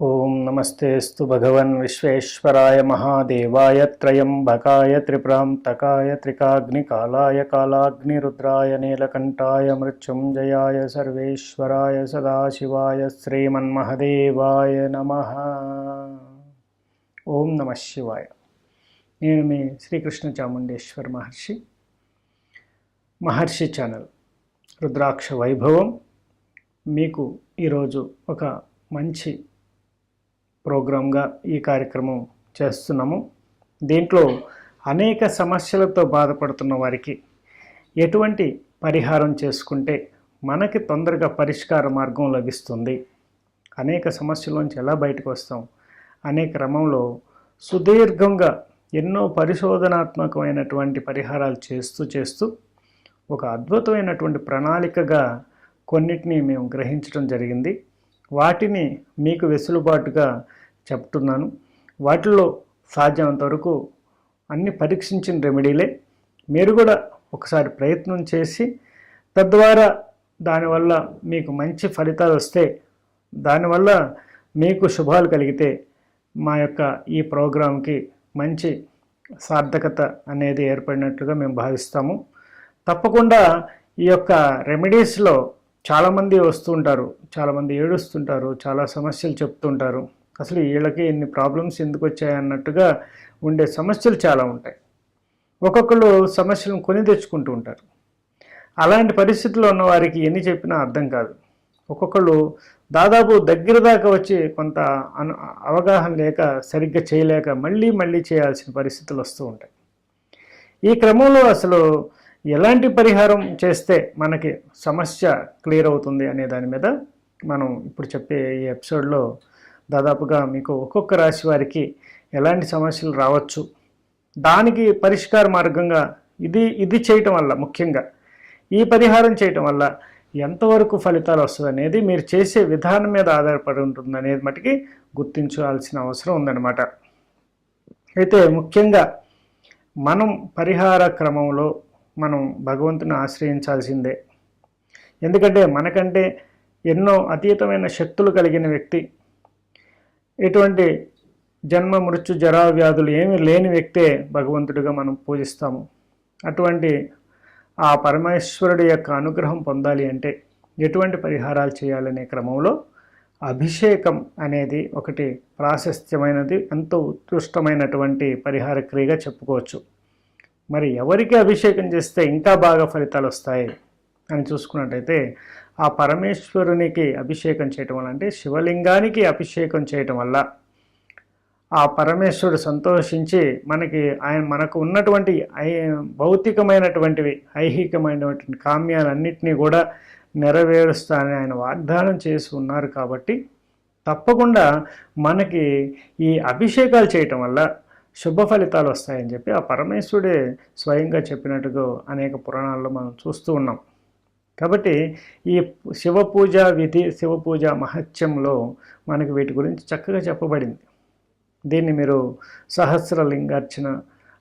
ఓం నమస్తేస్తు భగవన్ విశ్వేశ్వరాయ మహాదేవాయ త్రయంబకాయ త్రిప్రాంతకాయ త్రికాగ్నికాలాయ కాలాగ్నిరుద్రాయ నీలకంఠాయ మృత్యుంజయాయ సర్వేశ్వరాయ సదాశివాయ శ్రీమన్మహదేవాయ నమ. ఓం నమ శివాయ. నేను మీ శ్రీకృష్ణ చాముండేశ్వర్ మహర్షి మహర్షి ఛానల్ రుద్రాక్ష వైభవం. మీకు ఈరోజు ఒక మంచి ప్రోగ్రాంగా ఈ కార్యక్రమం చేస్తున్నాము. దీంట్లో అనేక సమస్యలతో బాధపడుతున్న వారికి ఎటువంటి పరిహారం చేసుకుంటే మనకి తొందరగా పరిష్కార మార్గం లభిస్తుంది. అనేక సమస్యలోంచి ఎలా బయటకు వస్తాం? అనే క్రమంలో సుదీర్ఘంగా ఎన్నో పరిశోధనాత్మకమైనటువంటి పరిహారాలు చేస్తూ చేస్తూ ఒక అద్భుతమైనటువంటి ప్రణాళికగా కొన్నిటిని మేము గ్రహించడం జరిగింది. వాటిని మీకు వెసులుబాటుగా చెప్తున్నాను. వాటిలో సాధ్యమంత వరకు అన్ని పరీక్షించిన రెమెడీలే. మీరు కూడా ఒకసారి ప్రయత్నం చేసి తద్వారా దానివల్ల మీకు మంచి ఫలితాలు వస్తే దానివల్ల మీకు శుభాలు కలిగితే మా యొక్క ఈ ప్రోగ్రాంకి మంచి సార్థకత అనేది ఏర్పడినట్లుగా మేము భావిస్తాము. తప్పకుండా ఈ యొక్క రెమెడీస్లో చాలామంది వస్తుంటారు చాలామంది ఏడుస్తుంటారు చాలా సమస్యలు చెప్తుంటారు. అసలు వీళ్ళకి ఎన్ని ప్రాబ్లమ్స్ ఎందుకు వచ్చాయన్నట్టుగా ఉండే సమస్యలు చాలా ఉంటాయి. ఒక్కొక్కరు సమస్యలను కొని తెచ్చుకుంటూ ఉంటారు. అలాంటి పరిస్థితుల్లో ఉన్న వారికి ఎన్ని చెప్పినా అర్థం కాదు. ఒక్కొక్కళ్ళు దాదాపు దగ్గర దాకా వచ్చి కొంత అను అవగాహన లేక సరిగ్గా చేయలేక మళ్ళీ మళ్ళీ చేయాల్సిన పరిస్థితులు వస్తూ ఉంటాయి. ఈ క్రమంలో అసలు ఎలాంటి పరిహారం చేస్తే మనకి సమస్య క్లియర్ అవుతుంది అనే దాని మీద మనం ఇప్పుడు చెప్పే ఈ ఎపిసోడ్లో దాదాపుగా మీకు ఒక్కొక్క రాశి వారికి ఎలాంటి సమస్యలు రావచ్చు దానికి పరిష్కార మార్గంగా ఇది ఇది చేయటం వల్ల ముఖ్యంగా ఈ పరిహారం చేయటం వల్ల ఎంతవరకు ఫలితాలు వస్తుంది అనేది మీరు చేసే విధానం మీద ఆధారపడి ఉంటుంది అనేది మటుకి గుర్తించాల్సిన అవసరం ఉందన్నమాట. అయితే ముఖ్యంగా మనం పరిహార క్రమంలో మనం భగవంతుని ఆశ్రయించాల్సిందే. ఎందుకంటే మనకంటే ఎన్నో అతీతమైన శక్తులు కలిగిన వ్యక్తి ఎటువంటి జన్మ మృత్యు జరా వ్యాధులు ఏమీ లేని వ్యక్తే భగవంతుడిగా మనం పూజిస్తాము. అటువంటి ఆ పరమేశ్వరుడి యొక్క అనుగ్రహం పొందాలి అంటే ఎటువంటి పరిహారాలు చేయాలనే క్రమంలో అభిషేకం అనేది ఒకటి ప్రాశస్త్యమైనది ఎంతో ఉత్కృష్టమైనటువంటి పరిహార క్రియగా చెప్పుకోవచ్చు. మరి ఎవరికి అభిషేకం చేస్తే ఇంకా బాగా ఫలితాలు వస్తాయి అని చూసుకున్నట్టయితే ఆ పరమేశ్వరునికి అభిషేకం చేయటం వల్ల అంటే శివలింగానికి అభిషేకం చేయటం వల్ల ఆ పరమేశ్వరుడు సంతోషించి మనకి ఆయన మనకు ఉన్నటువంటి ఐ భౌతికమైనటువంటివి ఐహికమైనటువంటి కామ్యాలన్నింటినీ కూడా నెరవేరుస్తానని ఆయన వాగ్దానం చేసి ఉన్నారు కాబట్టి తప్పకుండా మనకి ఈ అభిషేకాలు చేయటం వల్ల శుభ ఫలితాలు వస్తాయని చెప్పి ఆ పరమేశ్వరుడే స్వయంగా చెప్పినట్టుగా అనేక పురాణాల్లో మనం చూస్తూ ఉన్నాం. కాబట్టి ఈ శివ పూజ విధి శివ పూజ మహత్యంలో మనకి వీటి గురించి చక్కగా చెప్పబడింది. దీన్ని మీరు సహస్ర లింగార్చన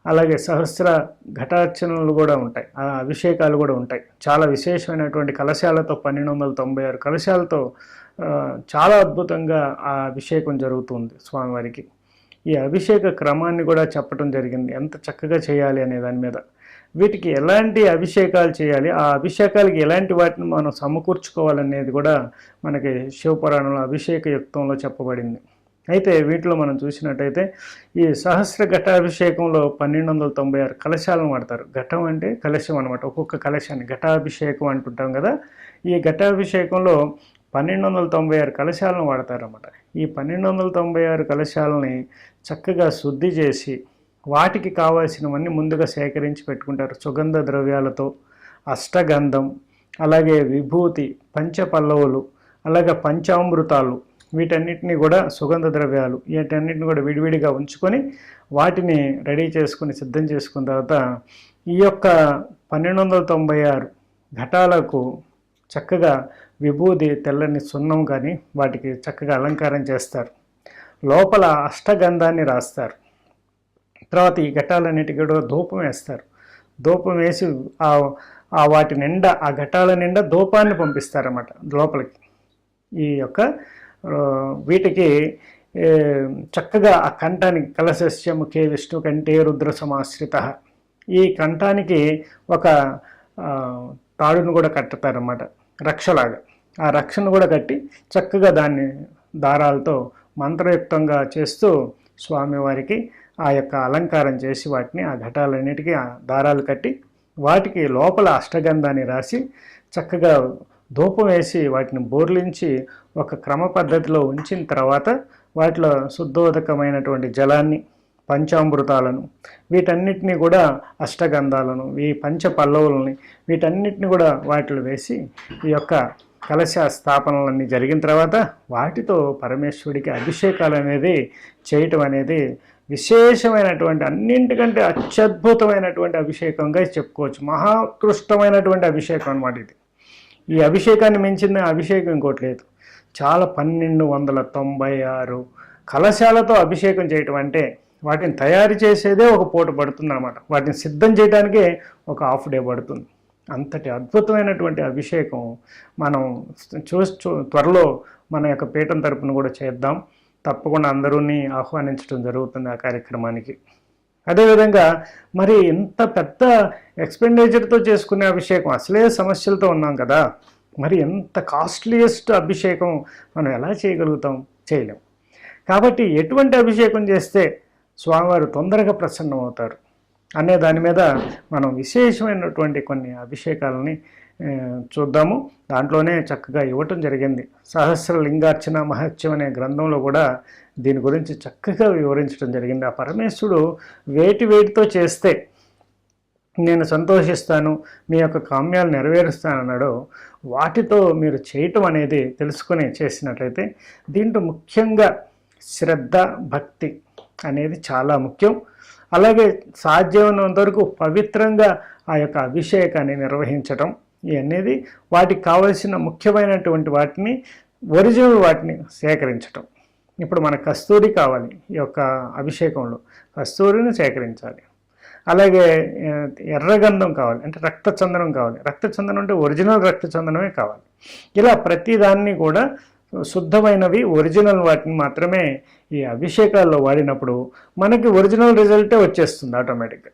అలాగే సహస్ర ఘటార్చనలు కూడా ఉంటాయి. ఆ అభిషేకాలు కూడా ఉంటాయి. చాలా విశేషమైనటువంటి కలశాలతో పన్నెండు వందల తొంభై ఆరు కలశాలతో చాలా అద్భుతంగా ఆ అభిషేకం జరుగుతుంది స్వామివారికి. ఈ అభిషేక క్రమాన్ని కూడా చెప్పడం జరిగింది. ఎంత చక్కగా చేయాలి అనే దాని మీద. వీటికి ఎలాంటి అభిషేకాలు చేయాలి? ఆ అభిషేకాలకి ఎలాంటి వాటిని మనం సమకూర్చుకోవాలనేది కూడా మనకి శివపురాణంలో అభిషేక యుక్తంలో చెప్పబడింది. అయితే వీటిలో మనం చూసినట్టయితే ఈ సహస్ర ఘటాభిషేకంలో పన్నెండు వందల తొంభై ఆరు కలశాలను వాడతారు. ఘటం అంటే కలశం అనమాట ఒక్కొక్క కలశాన్ని ఘటాభిషేకం అంటుంటాం కదా. ఈ ఘటాభిషేకంలో పన్నెండు వందల తొంభై ఆరు కలశాలను వాడతారన్నమాట. ఈ పన్నెండు వందల తొంభై ఆరు కలశాలని చక్కగా శుద్ధి చేసి వాటికి కావాల్సినవన్నీ ముందుగా సేకరించి పెట్టుకుంటారు. సుగంధ ద్రవ్యాలతో అష్టగంధం అలాగే విభూతి పంచపల్లవులు అలాగే పంచామృతాలు వీటన్నిటిని కూడా సుగంధ ద్రవ్యాలు వీటన్నిటిని కూడా విడివిడిగా ఉంచుకొని వాటిని రెడీ చేసుకొని సిద్ధం చేసుకున్న తర్వాత ఈ యొక్క పన్నెండు వందల తొంభై ఆరు ఘటాలకు చక్కగా విభూది తెల్లని సున్నం కానీ వాటికి చక్కగా అలంకారం చేస్తారు. లోపల అష్టగంధాన్ని రాస్తారు. తర్వాత ఈ ఘటాలన్నిటికీ కూడా ధూపం వేస్తారు. ధూపం వేసి ఆ వాటి నిండా ఆ ఘటాల నిండా ధూపాన్ని పంపిస్తారన్నమాట లోపలికి. ఈ యొక్క వీటికి చక్కగా ఆ కంఠానికి కలశస్యం కే విష్ణు కంటే రుద్ర సమాశ్రిత. ఈ కంఠానికి ఒక తాడును కూడా కట్టుతారన్నమాట. రక్షలాగా. ఆ రక్షను కూడా కట్టి చక్కగా దాన్ని దారాలతో మంత్రయుక్తంగా చేస్తూ స్వామివారికి ఆ యొక్క అలంకారం చేసి వాటిని ఆ ఘటాలన్నిటికీ ఆ దారాలు కట్టి వాటికి లోపల అష్టగంధాన్ని రాసి చక్కగా ధూపం వేసి వాటిని బోర్లించి ఒక క్రమ పద్ధతిలో ఉంచిన తర్వాత వాటిలో శుద్ధోదకమైనటువంటి జలాన్ని పంచామృతాలను వీటన్నిటిని కూడా అష్టగంధాలను ఈ పంచ పల్లవులని వీటన్నిటిని కూడా వాటిలో వేసి ఈ యొక్క కలశ స్థాపనలన్నీ జరిగిన తర్వాత వాటితో పరమేశ్వరుడికి అభిషేకాలు అనేది చేయటం అనేది విశేషమైనటువంటి అన్నింటికంటే అత్యద్భుతమైనటువంటి అభిషేకంగా చెప్పుకోవచ్చు. మహాకృష్టమైనటువంటి అభిషేకం అనమాట ఇది. ఈ అభిషేకాన్ని మించిన అభిషేకం ఇంకోటి లేదు. చాలా పన్నెండు వందల తొంభై ఆరు కలశాలతో అభిషేకం చేయటం అంటే వాటిని తయారు చేసేదే ఒక పూట పడుతుంది అనమాట వాటిని సిద్ధం చేయడానికే ఒక హాఫ్ డే పడుతుంది. అంతటి అద్భుతమైనటువంటి అభిషేకం మనం చూ చూ- త్వరలో మన యొక్క పీఠం తరపున కూడా చేద్దాం. తప్పకుండా అందరూని ఆహ్వానించడం జరుగుతుంది ఆ కార్యక్రమానికి. అదేవిధంగా మరి ఇంత పెద్ద ఎక్స్పెండిచర్తో చేసుకునే అభిషేకం అసలే సమస్యలతో ఉన్నాం కదా. మరి ఎంత కాస్ట్లీయెస్ట్ అభిషేకం మనం ఎలా చేయగలుగుతాం? చేయలేం. కాబట్టి ఎటువంటి అభిషేకం చేస్తే స్వామివారు తొందరగా ప్రసన్నమవుతారు అనే దాని మీద మనం విశేషమైనటువంటి కొన్ని అభిషేకాలని చూద్దాము. దాంట్లోనే చక్కగా ఇవ్వటం జరిగింది. సహస్ర లింగార్చన మహత్యం అనే గ్రంథంలో కూడా దీని గురించి చక్కగా వివరించడం జరిగింది. ఆ పరమేశ్వరుడు వేటి వేటితో చేస్తే నేను సంతోషిస్తాను మీ యొక్క కామ్యాలు నెరవేరుస్తానన్నాడు వాటితో మీరు చేయటం అనేది తెలుసుకొని చేసినట్లయితే దీంట్లో ముఖ్యంగా శ్రద్ధ భక్తి అనేది చాలా ముఖ్యం. అలాగే సాధ్యమైనంత వరకు పవిత్రంగా ఆ యొక్క అభిషేకాన్ని నిర్వహించటం ఇవన్నీ వాటికి కావలసిన ముఖ్యమైనటువంటి వాటిని ఒరిజినల్ వాటిని సేకరించటం. ఇప్పుడు మన కస్తూరి కావాలి ఈ యొక్క అభిషేకంలో. కస్తూరిని సేకరించాలి. అలాగే ఎర్రగంధం కావాలి అంటే రక్తచందనం కావాలి. రక్తచందనం అంటే ఒరిజినల్ రక్తచందనమే కావాలి. ఇలా ప్రతిదాన్ని కూడా శుద్ధమైనవి ఒరిజినల్ వాటిని మాత్రమే ఈ అభిషేకాల్లో వాడినప్పుడు మనకి ఒరిజినల్ రిజల్టే వచ్చేస్తుంది ఆటోమేటిక్గా.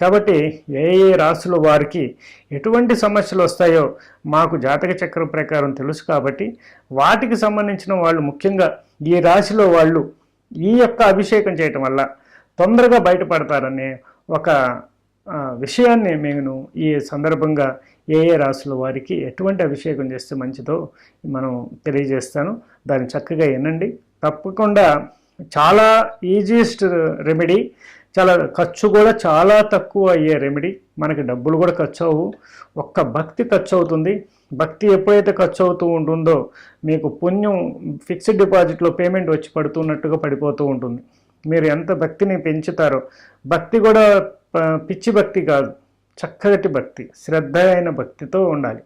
కాబట్టి ఏ ఏ రాసుల వారికి ఎటువంటి సమస్యలు వస్తాయో మాకు జాతక చక్రం ప్రకారం తెలుసు కాబట్టి వాటికి సంబంధించిన వాళ్ళు ముఖ్యంగా ఈ రాశిలో వాళ్ళు ఈ యొక్క అభిషేకం చేయటం వల్ల తొందరగా బయటపడతారనే ఒక విషయాన్ని నేను ఈ సందర్భంగా ఏ ఏ రాసుల వారికి ఎటువంటి అభిషేకం చేస్తే మంచిదో మనం తెలియజేస్తాను. దాన్ని చక్కగా వినండి. తప్పకుండా చాలా ఈజియెస్ట్ రెమెడీ చాలా ఖర్చు కూడా చాలా తక్కువ అయ్యే రెమెడీ. మనకి డబ్బులు కూడా ఖర్చు అవ్వు ఒక్క భక్తి ఖర్చు అవుతుంది భక్తి ఎప్పుడైతే ఖర్చు అవుతూ ఉంటుందో మీకు పుణ్యం ఫిక్స్డ్ డిపాజిట్లో పేమెంట్ వచ్చి పడుతున్నట్టుగా పడిపోతూ ఉంటుంది. మీరు ఎంత భక్తిని పెంచుతారో. భక్తి కూడా పిచ్చి భక్తి కాదు. చక్కటి భక్తి శ్రద్ధ అయిన భక్తితో ఉండాలి.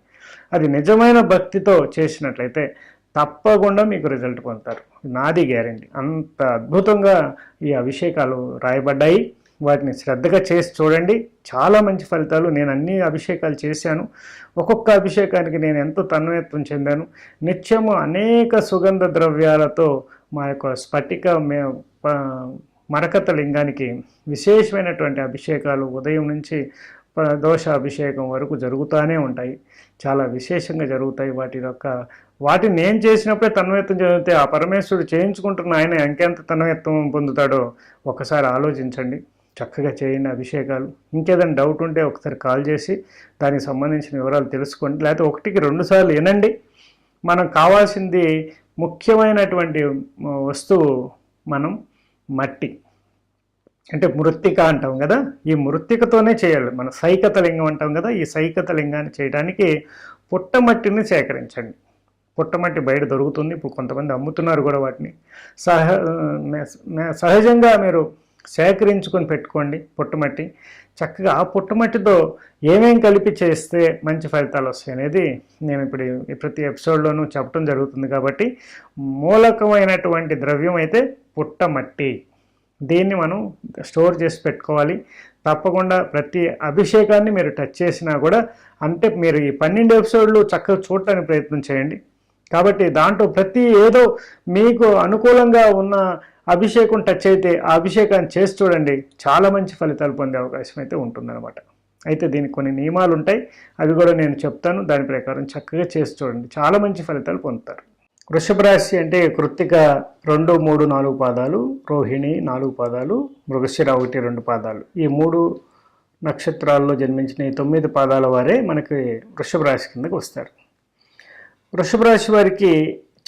అది నిజమైన భక్తితో చేసినట్లయితే తప్పకుండా మీకు రిజల్ట్ పొందుతారు. నాది గ్యారంటీ. అంత అద్భుతంగా ఈ అభిషేకాలు రాయబడ్డాయి. వాటిని శ్రద్ధగా చేసి చూడండి. చాలా మంచి ఫలితాలు. నేను అన్ని అభిషేకాలు చేశాను. ఒక్కొక్క అభిషేకానికి నేను ఎంతో తన్మయత్వం చెందాను. నిత్యము అనేక సుగంధ ద్రవ్యాలతో మా యొక్క స్ఫటిక మే మరకత లింగానికి విశేషమైనటువంటి అభిషేకాలు ఉదయం నుంచి దోష అభిషేకం వరకు జరుగుతూనే ఉంటాయి. చాలా విశేషంగా జరుగుతాయి వాటి యొక్క వాటిని నేను చేసినప్పుడే తన్వయత్వం చదివితే ఆ పరమేశ్వరుడు చేయించుకుంటున్న ఆయన ఇంకెంత తన్వయత్వం పొందుతాడో ఒకసారి ఆలోచించండి. చక్కగా చేయండి అభిషేకాలు. ఇంకేదైనా డౌట్ ఉంటే ఒకసారి కాల్ చేసి దానికి సంబంధించిన వివరాలు తెలుసుకోండి. లేకపోతే ఒకటికి రెండుసార్లు వినండి. మనం కావాల్సింది ముఖ్యమైనటువంటి వస్తువు మనం మట్టి. అంటే మృత్తిక అంటాం కదా ఈ మృత్తికతోనే చేయాలి. మన సైకత లింగం అంటాం కదా ఈ సైకత లింగాన్ని చేయడానికి పుట్టమట్టిని సేకరించండి. పుట్టమట్టి బయట దొరుకుతుంది ఇప్పుడు కొంతమంది అమ్ముతున్నారు కూడా వాటిని. సహ సహజంగా మీరు సేకరించుకొని పెట్టుకోండి పుట్టమట్టి. చక్కగా ఆ పుట్టమట్టితో ఏమేం కలిపి చేస్తే మంచి ఫలితాలు వస్తాయి అనేది నేను ఇప్పుడు ప్రతి ఎపిసోడ్లోనూ చెప్పడం జరుగుతుంది కాబట్టి మూలకమైనటువంటి ద్రవ్యం అయితే పుట్టమట్టి. దీన్ని మనం స్టోర్ చేసి పెట్టుకోవాలి. తప్పకుండా ప్రతి అభిషేకాన్ని మీరు టచ్ చేసినా కూడా అంటే మీరు ఈ పన్నెండు ఎపిసోడ్లు చక్కగా చూడటానికి ప్రయత్నం చేయండి. కాబట్టి దాంట్లో ప్రతి ఏదో మీకు అనుకూలంగా ఉన్న అభిషేకం టచ్ అయితే ఆ అభిషేకాన్ని చేసి చూడండి. చాలా మంచి ఫలితాలు పొందే అవకాశం అయితే ఉంటుందన్నమాట. అయితే దీనికి కొన్ని నియమాలు ఉంటాయి. అవి కూడా నేను చెప్తాను. దాని ప్రకారం చక్కగా చేసి చూడండి. చాలా మంచి ఫలితాలు పొందుతారు. వృషభ రాశి అంటే కృత్తిక రెండు మూడు నాలుగు పాదాలు రోహిణి నాలుగు పాదాలు మృగశిర ఒకటి రెండు పాదాలు. ఈ మూడు నక్షత్రాల్లో జన్మించిన ఈ తొమ్మిది పాదాల వారే మనకి వృషభ రాశి కిందకి వస్తారు. వృషభ రాశి వారికి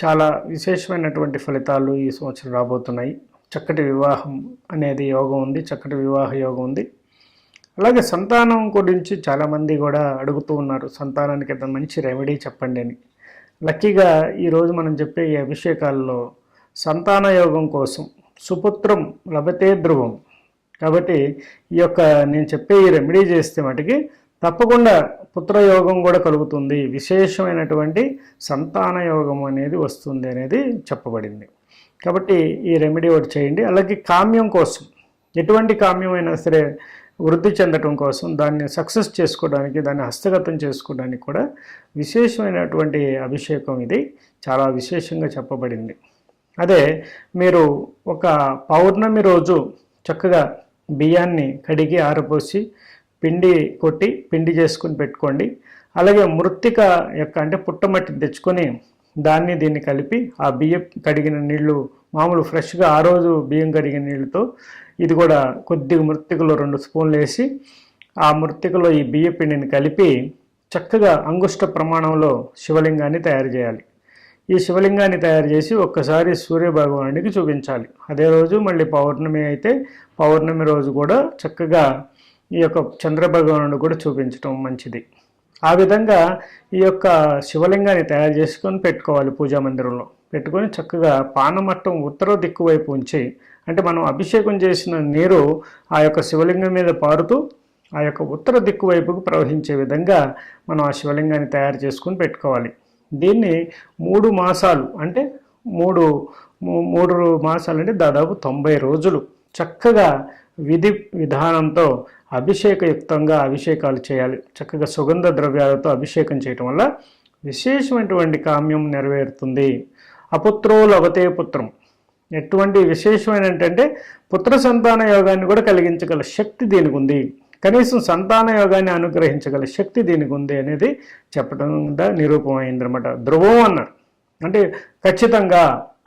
చాలా విశేషమైనటువంటి ఫలితాలు ఈ సంవత్సరం రాబోతున్నాయి. చక్కటి వివాహం అనేది యోగం ఉంది చక్కటి వివాహ యోగం ఉంది. అలాగే సంతానం గురించి చాలామంది కూడా అడుగుతూ ఉన్నారు. సంతానానికి ఏదైనా మంచి రెమెడీ చెప్పండి అని. లక్కీగా ఈరోజు మనం చెప్పే ఈ అభిషేకాల్లో సంతాన యోగం కోసం సుపుత్రం లభతే ధ్రువం. కాబట్టి ఈ యొక్క నేను చెప్పే ఈ రెమెడీ చేస్తే మటుకి తప్పకుండా పుత్రయోగం కూడా కలుగుతుంది. విశేషమైనటువంటి సంతాన యోగం అనేది వస్తుంది అనేది చెప్పబడింది. కాబట్టి ఈ రెమెడీ ఒకటి చేయండి. అలాగే కామ్యం కోసం ఎటువంటి కామ్యం అయినా సరే వృద్ధి చెందటం కోసం దాన్ని సక్సెస్ చేసుకోవడానికి దాన్ని హస్తగతం చేసుకోవడానికి కూడా విశేషమైనటువంటి అభిషేకం ఇది. చాలా విశేషంగా చెప్పబడింది. అదే మీరు ఒక పౌర్ణమి రోజు చక్కగా బియ్యాన్ని కడిగి ఆరపోసి పిండి కొట్టి పిండి చేసుకుని పెట్టుకోండి. అలాగే మృత్తిక యొక్క అంటే పుట్టమట్టిని తెచ్చుకొని దాన్ని దీన్ని కలిపి ఆ బియ్యం కడిగిన నీళ్ళు మామూలు ఫ్రెష్గా ఆ రోజు బియ్యం కడిగిన నీళ్ళతో ఇది కూడా కొద్దిగా మృత్తికలో రెండు స్పూన్లు వేసి ఆ మృత్తికలో ఈ బియ్య పిండిని కలిపి చక్కగా అంగుష్ట ప్రమాణంలో శివలింగాన్ని తయారు చేయాలి. ఈ శివలింగాన్ని తయారు చేసి ఒక్కసారి సూర్యభగవానుడికి చూపించాలి. అదే రోజు మళ్ళీ పౌర్ణమి అయితే పౌర్ణమి రోజు కూడా చక్కగా ఈ యొక్క చంద్రభగవానుడు కూడా చూపించడం మంచిది. ఆ విధంగా ఈ యొక్క శివలింగాన్ని తయారు చేసుకొని పెట్టుకోవాలి పూజా మందిరంలో. పెట్టుకొని చక్కగా పానమట్టం ఉత్తర దిక్కు వైపు ఉంచి అంటే మనం అభిషేకం చేసిన నీరు ఆ యొక్క శివలింగం మీద పారుతూ ఆ యొక్క ఉత్తర దిక్కు వైపుకు ప్రవహించే విధంగా మనం ఆ శివలింగాన్ని తయారు చేసుకొని పెట్టుకోవాలి. దీన్ని మూడు మాసాలు అంటే మూడు మూడు మాసాలు అంటే దాదాపు తొంభై రోజులు చక్కగా విధి విధానంతో అభిషేకయుక్తంగా అభిషేకాలు చేయాలి. చక్కగా సుగంధ ద్రవ్యాలతో అభిషేకం చేయటం వల్ల విశేషమైనటువంటి కామ్యం నెరవేరుతుంది. అపుత్రో లభతే పుత్రం. ఎటువంటి విశేషమైన ఏంటంటే పుత్ర సంతాన యోగాన్ని కూడా కలిగించగల శక్తి దీనికి ఉంది. కనీసం సంతాన యోగాన్ని అనుగ్రహించగల శక్తి దీనికి ఉంది అనేది చెప్పడం నిరూపమైంది అనమాట ధ్రువం అన్నారు. అంటే ఖచ్చితంగా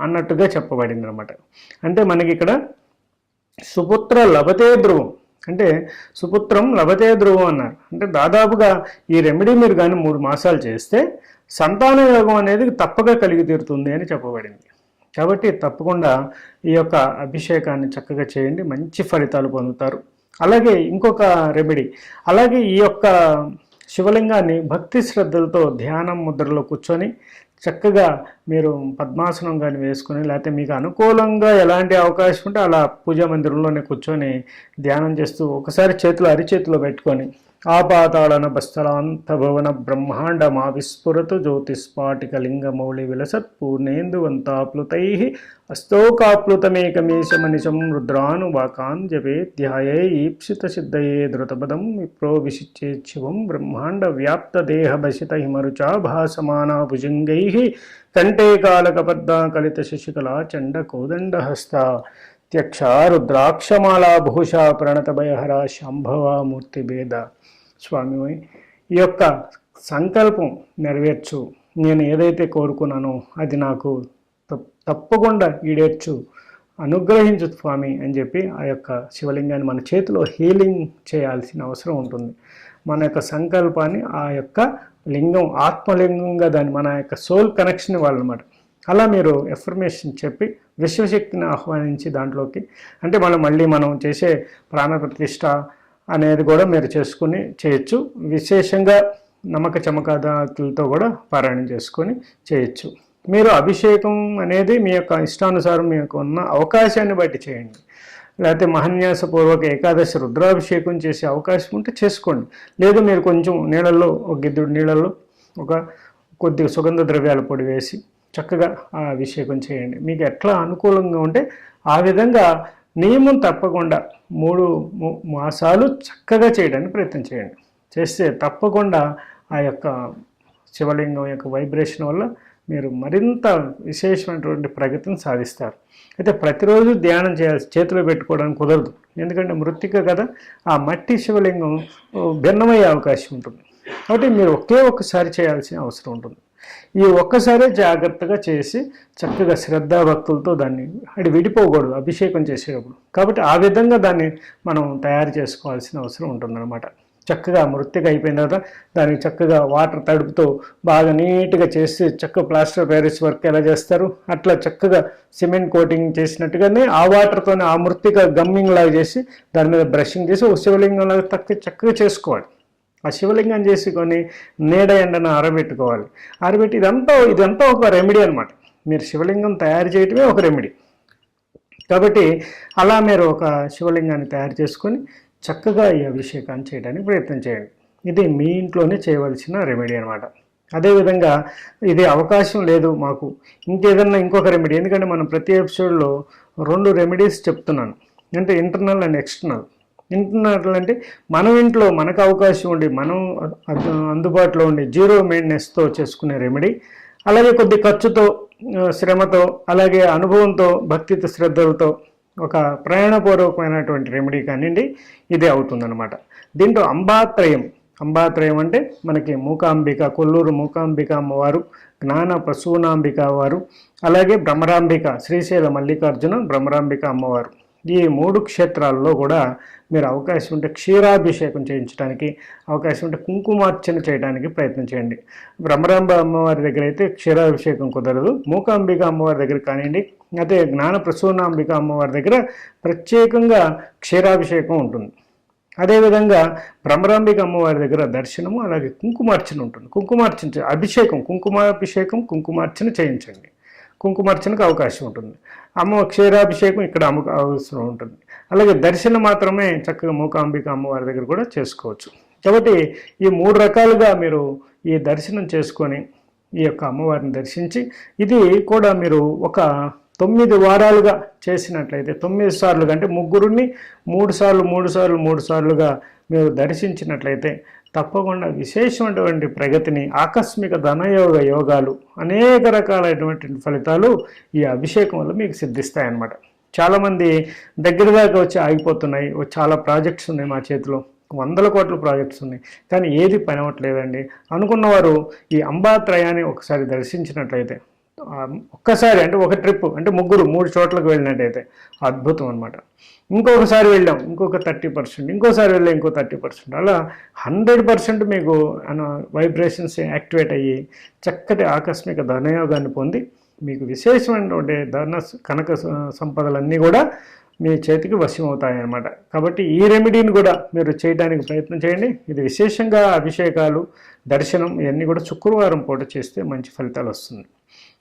అన్నట్టుగా చెప్పబడింది అనమాట అంటే మనకి ఇక్కడ సుపుత్ర లభతే ధ్రువం. అంటే సుపుత్రం లభతే ధ్రువం అన్నారు. అంటే దాదాపుగా ఈ రెమెడీ మీరు కానీ మూడు మాసాలు చేస్తే సంతాన యోగం అనేది తప్పక కలిగి తీరుతుంది అని చెప్పబడింది. కాబట్టి తప్పకుండా ఈ యొక్క అభిషేకాన్ని చక్కగా చేయండి మంచి ఫలితాలు పొందుతారు. అలాగే ఇంకొక రెమెడీ అలాగే ఈ యొక్క శివలింగాన్ని భక్తి శ్రద్ధలతో ధ్యానం ముద్రలో కూర్చొని చక్కగా మీరు పద్మాసనం కానీ వేసుకొని లేకపోతే మీకు అనుకూలంగా ఎలాంటి అవకాశం ఉంటే అలా పూజా మందిరంలోనే కూర్చొని ధ్యానం చేస్తూ ఒకసారి చేతులు అరిచేతిలో పెట్టుకొని ఆపాతాళన బస్థలాంత భవన బ్రహ్మాండ విస్ఫురతు జ్యోతిస్ఫాటిక విలసత్ పూర్ణేందువంతాప్లుతై అస్తోకాప్లుతమేకమేశమనిశం రుద్రానువాకాన్ జపే ధ్యాయే ఈప్సిత సిద్ధయే ధృతపదం విప్రో విశిచ్చేచ్ఛివం బ్రహ్మాండ వ్యాప్తదేహభసిత హిమరుచా భాసమానా భుజంగై కంఠే కాలకపద్దా కలిత శశికళా చండ కోదండహస్త త్యక్ష రుద్రాక్షమాలా భూషా ప్రణతభయహర శాంభవ మూర్తి స్వామి ఈ యొక్క సంకల్పం నెరవేర్చు. నేను ఏదైతే కోరుకున్నానో అది నాకు తప్పకుండా ఈడేర్చు. అనుగ్రహించు స్వామి అని చెప్పి ఆ యొక్క శివలింగాన్ని మన చేతిలో హీలింగ్ చేయాల్సిన అవసరం ఉంటుంది. మన యొక్క సంకల్పాన్ని ఆ యొక్క లింగం ఆత్మలింగంగా దాన్ని మన యొక్క సోల్ కనెక్షన్ ఇవ్వాలన్నమాట అలా మీరు ఎఫర్మేషన్ చెప్పి విశ్వశక్తిని ఆహ్వానించి దాంట్లోకి అంటే మనం మళ్ళీ మనం చేసే ప్రాణ ప్రతిష్ట అనేది కూడా మీరు చేసుకుని చేయొచ్చు. విశేషంగా నమ్మక చమకాదాతులతో కూడా పారాయణం చేసుకొని చేయొచ్చు. మీరు అభిషేకం అనేది మీ యొక్క ఇష్టానుసారం మీకు ఉన్న అవకాశాన్ని బట్టి చేయండి. లేకపోతే మహన్యాసపూర్వక ఏకాదశి రుద్రాభిషేకం చేసే అవకాశం ఉంటే చేసుకోండి. లేదు మీరు కొంచెం నీళ్ళల్లో ఒక గిద్దుడు నీళ్ళల్లో ఒక కొద్దిగా సుగంధ ద్రవ్యాల పొడి వేసి చక్కగా ఆ అభిషేకం చేయండి. మీకు ఎట్లా అనుకూలంగా ఉంటే ఆ విధంగా నియమం తప్పకుండా మూడు మాసాలు చక్కగా చేయడానికి ప్రయత్నం చేయండి. చేస్తే తప్పకుండా ఆ యొక్క శివలింగం యొక్క వైబ్రేషన్ వల్ల మీరు మరింత విశేషమైనటువంటి ప్రగతిని సాధిస్తారు. అయితే ప్రతిరోజు ధ్యానం చేయాల్సి చేతిలో పెట్టుకోవడానికి కుదరదు. ఎందుకంటే మృతిక కదా ఆ మట్టి శివలింగం భిన్నమయ్యే అవకాశం ఉంటుంది. కాబట్టి మీరు ఒకే ఒక్కసారి చేయాల్సిన అవసరం ఉంటుంది. ఈ ఒక్కసారే జాగ్రత్తగా చేసి చక్కగా శ్రద్ధాభక్తులతో దాన్ని అది విడిపోకూడదు అభిషేకం చేసేటప్పుడు. కాబట్టి ఆ విధంగా దాన్ని మనం తయారు చేసుకోవాల్సిన అవసరం ఉంటుందన్నమాట. చక్కగా మృతిక అయిపోయిన తర్వాత దానికి చక్కగా వాటర్ తడుపుతో బాగా నీట్గా చేసి చక్కగా ప్లాస్టర్ ప్యారిస్ వర్క్ ఎలా చేస్తారు? అట్లా చక్కగా సిమెంట్ కోటింగ్ చేసినట్టుగానే ఆ వాటర్తోనే ఆ మృతిక గమ్మింగ్ లాగా చేసి దాని మీద బ్రషింగ్ చేసి ఒక శివలింగం లాగా తక్కువ చక్కగా చేసుకోవాలి. ఆ శివలింగం చేసుకొని నీడ ఎండను ఆరబెట్టుకోవాలి. ఆరబెట్టి ఇదంతా ఇదంతా ఒక రెమెడీ అనమాట మీరు శివలింగం తయారు చేయటమే ఒక రెమెడీ. కాబట్టి అలా మీరు ఒక శివలింగాన్ని తయారు చేసుకొని చక్కగా ఈ అభిషేకాన్ని చేయడానికి ప్రయత్నం చేయండి. ఇది మీ ఇంట్లోనే చేయవలసిన రెమెడీ అనమాట అదేవిధంగా ఇది అవకాశం లేదు మాకు. ఇంకేదన్నా ఇంకొక రెమెడీ. ఎందుకంటే మనం ప్రతి ఎపిసోడ్లో రెండు రెమెడీస్ చెప్తున్నాను. అంటే ఇంటర్నల్ అండ్ ఎక్స్టర్నల్. వింటున్నట్లంటే అంటే మనం ఇంట్లో మనకు అవకాశం ఉండి మనం అందుబాటులో ఉండి జీరో మెయింటెనెన్స్తో చేసుకునే రెమెడీ అలాగే కొద్ది ఖర్చుతో శ్రమతో అలాగే అనుభవంతో భక్తితో శ్రద్ధలతో ఒక ప్రయాణపూర్వకమైనటువంటి రెమెడీ కానివ్వండి ఇదే అవుతుందన్నమాట. దీంట్లో అంబాత్రయం అంబాత్రయం అంటే మనకి మూకాంబిక కొల్లూరు మూకాంబిక అమ్మవారు జ్ఞాన ప్రసూనాంబిక వారు అలాగే భ్రమరాంబిక శ్రీశైల మల్లికార్జున భ్రమరాంబిక అమ్మవారు. ఈ మూడు క్షేత్రాల్లో కూడా మీరు అవకాశం ఉంటే క్షీరాభిషేకం చేయించడానికి అవకాశం ఉంటే కుంకుమార్చన చేయడానికి ప్రయత్నం చేయండి. బ్రహ్మరాంబ అమ్మవారి దగ్గర అయితే క్షీరాభిషేకం కుదరదు. మూకాంబిక అమ్మవారి దగ్గర కానివ్వండి అదే జ్ఞాన ప్రసూనాంబిక అమ్మవారి దగ్గర ప్రత్యేకంగా క్షీరాభిషేకం ఉంటుంది. అదేవిధంగా భ్రమరాంబిక అమ్మవారి దగ్గర దర్శనము అలాగే కుంకుమార్చన ఉంటుంది. కుంకుమార్చన అభిషేకం కుంకుమాభిషేకం కుంకుమార్చన చేయించండి. కుంకుమార్చనకు అవకాశం ఉంటుంది. అమ్మ క్షీరాభిషేకం ఇక్కడ అమ్మ అవసరం ఉంటుంది. అలాగే దర్శనం మాత్రమే చక్కగా మూకాంబిక అమ్మవారి దగ్గర కూడా చేసుకోవచ్చు. కాబట్టి ఈ మూడు రకాలుగా మీరు ఈ దర్శనం చేసుకొని ఈ యొక్క అమ్మవారిని దర్శించి ఇది కూడా మీరు ఒక తొమ్మిది వారాలుగా చేసినట్లయితే తొమ్మిది సార్లుగా అంటే ముగ్గురిని మూడు సార్లు మూడు సార్లు మూడు సార్లుగా మీరు దర్శించినట్లయితే తప్పకుండా విశేషమైనటువంటి ప్రగతిని ఆకస్మిక ధనయోగ యోగాలు అనేక రకాలైనటువంటి ఫలితాలు ఈ అభిషేకం వల్ల మీకు సిద్ధిస్తాయన్నమాట. చాలామంది దగ్గర దాకా వచ్చి ఆగిపోతున్నాయి. చాలా ప్రాజెక్ట్స్ ఉన్నాయి మా చేతిలో. వందల కోట్ల ప్రాజెక్ట్స్ ఉన్నాయి. కానీ ఏది పని అవ్వట్లేదండి. అనుకున్నవారు ఈ అంబాత్రయాన్ని ఒకసారి దర్శించినట్లయితే ఒక్కసారి అంటే ఒక ట్రిప్ అంటే ముగ్గురు మూడు చోట్లకు వెళ్ళినట్టయితే అద్భుతం అనమాట ఇంకొకసారి వెళ్ళాం ఇంకొక థర్టీ పర్సెంట్ ఇంకోసారి వెళ్ళాం ఇంకో థర్టీ పర్సెంట్. అలా హండ్రెడ్ పర్సెంట్ మీకు వైబ్రేషన్స్ యాక్టివేట్ అయ్యి చక్కటి ఆకస్మిక ధనయోగాన్ని పొంది మీకు విశేషమైనటువంటి ధన కనక సంపదలన్నీ కూడా మీ చేతికి వశమవుతాయన్నమాట. కాబట్టి ఈ రెమెడీని కూడా మీరు చేయడానికి ప్రయత్నం చేయండి. ఇది విశేషంగా అభిషేకాలు దర్శనం ఇవన్నీ కూడా శుక్రవారం పూట చేస్తే మంచి ఫలితాలు వస్తుంది.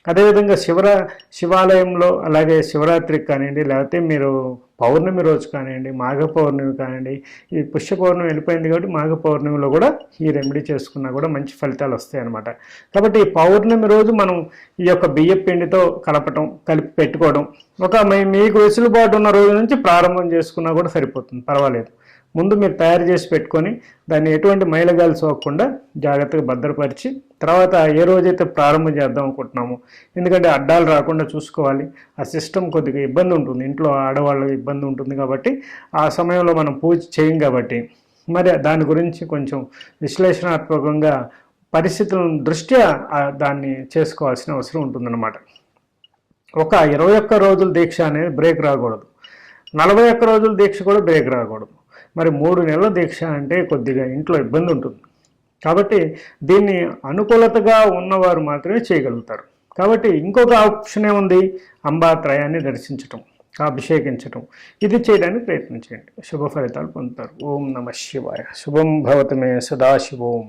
అదేవిధంగా శివరా శివాలయంలో అలాగే శివరాత్రికి కానివ్వండి లేకపోతే మీరు పౌర్ణమి రోజు కానివ్వండి మాఘ పౌర్ణమి కానివ్వండి ఈ పుష్య పౌర్ణమి వెళ్ళిపోయింది కాబట్టి మాఘ పౌర్ణమిలో కూడా ఈ రెమెడీ చేసుకున్నా కూడా మంచి ఫలితాలు వస్తాయి కాబట్టి ఈ పౌర్ణమి రోజు మనం ఈ యొక్క బియ్యం పిండితో కలపటం కలిపి పెట్టుకోవడం ఒక మీకు వెసులుబాటు ఉన్న రోజు నుంచి ప్రారంభం చేసుకున్నా కూడా సరిపోతుంది. పర్వాలేదు. ముందు మీరు తయారు చేసి పెట్టుకొని దాన్ని ఎటువంటి మైలగాలు సోకకుండా జాగ్రత్తగా భద్రపరిచి తర్వాత ఏ రోజైతే ప్రారంభం చేద్దాం అనుకుంటున్నామో ఎందుకంటే అడ్డాలు రాకుండా చూసుకోవాలి. ఆ సిస్టమ్ కొద్దిగా ఇబ్బంది ఉంటుంది. ఇంట్లో ఆడవాళ్ళకి ఇబ్బంది ఉంటుంది కాబట్టి ఆ సమయంలో మనం పూజ చేయం కాబట్టి. మరి దాని గురించి కొంచెం విశ్లేషణాత్మకంగా పరిస్థితుల దృష్ట్యా దాన్ని చేసుకోవాల్సిన అవసరం ఉంటుందన్నమాట. ఒక ఇరవై ఒక్క రోజుల దీక్ష అనేది బ్రేక్ రాకూడదు. నలభై ఒక్క రోజుల దీక్ష కూడా బ్రేక్ రాకూడదు. మరి మూడు నెలల దీక్ష అంటే కొద్దిగా ఇంట్లో ఇబ్బంది ఉంటుంది. కాబట్టి దీన్ని అనుకూలతగా ఉన్నవారు మాత్రమే చేయగలుగుతారు. కాబట్టి ఇంకొక ఆప్షన్ ఏముంది? అంబాత్రయాన్ని దర్శించటం అభిషేకించటం. ఇది చేయడానికి ప్రయత్నం చేయండి. శుభ ఫలితాలు పొందుతారు. ఓం నమ శివాయ. శుభం భవతమే సదాశివోం.